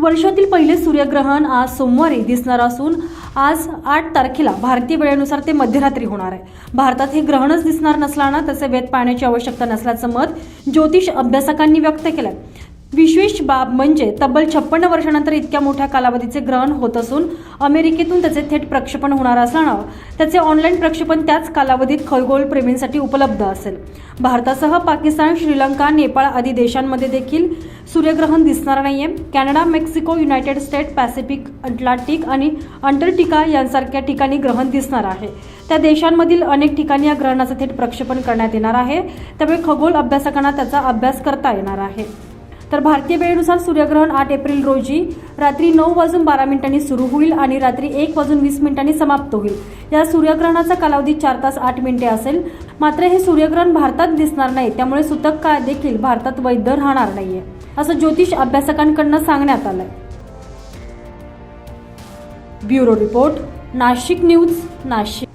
वर्षातील पहिले सूर्यग्रहण आज सोमवारी दिसणार असून आज आठ तारखेला भारतीय वेळेनुसार ते मध्यरात्री होणार आहे. भारतात हे ग्रहणच दिसणार नसल्यानं त्याचे वेध पाहण्याची आवश्यकता नसल्याचं मत ज्योतिष अभ्यासकांनी व्यक्त केलंय. विशेष बाब म्हणजे तब्बल छप्पन्न वर्षानंतर इतक्या मोठ्या कालावधीचे ग्रहण होत असून अमेरिकेतून त्याचे थेट प्रक्षेपण होणार असल्यानं त्याचे ऑनलाईन प्रक्षेपण त्याच कालावधीत खगोल प्रेमींसाठी उपलब्ध असेल. भारतासह पाकिस्तान श्रीलंका नेपाळ आदी देशांमध्ये देखील सूर्यग्रहण दिसणार नाहीये. Canada Mexico United State Pacific Atlantic आणि अंटार्क्टिका यांसारख्या ठिकाणी ग्रहण दिसणार आहे. त्या देशांमधील अनेक ठिकाणी या ग्रहणाचं थेट प्रक्षेपण करण्यात येणार आहे. त्यामुळे खगोल अभ्यासकांना त्याचा अभ्यास करता येणार आहे. तर भारतीय वेळेनुसार सूर्यग्रहण आठ एप्रिल रोजी रात्री नऊ वाजून बारा मिनिटांनी सुरू होईल आणि रात्री एक वाजून वीस मिनिटांनी समाप्त होईल. या सूर्यग्रहणाचा कालावधी चार तास आठ मिनिटे असेल. मात्र हे सूर्यग्रहण भारतात दिसणार नाही त्यामुळे सुतक काळ देखील भारतात वैध राहणार नाहीये असं ज्योतिष अभ्यासकांकडनं सांगण्यात आलंय. Bureau report Nashik news Nashik.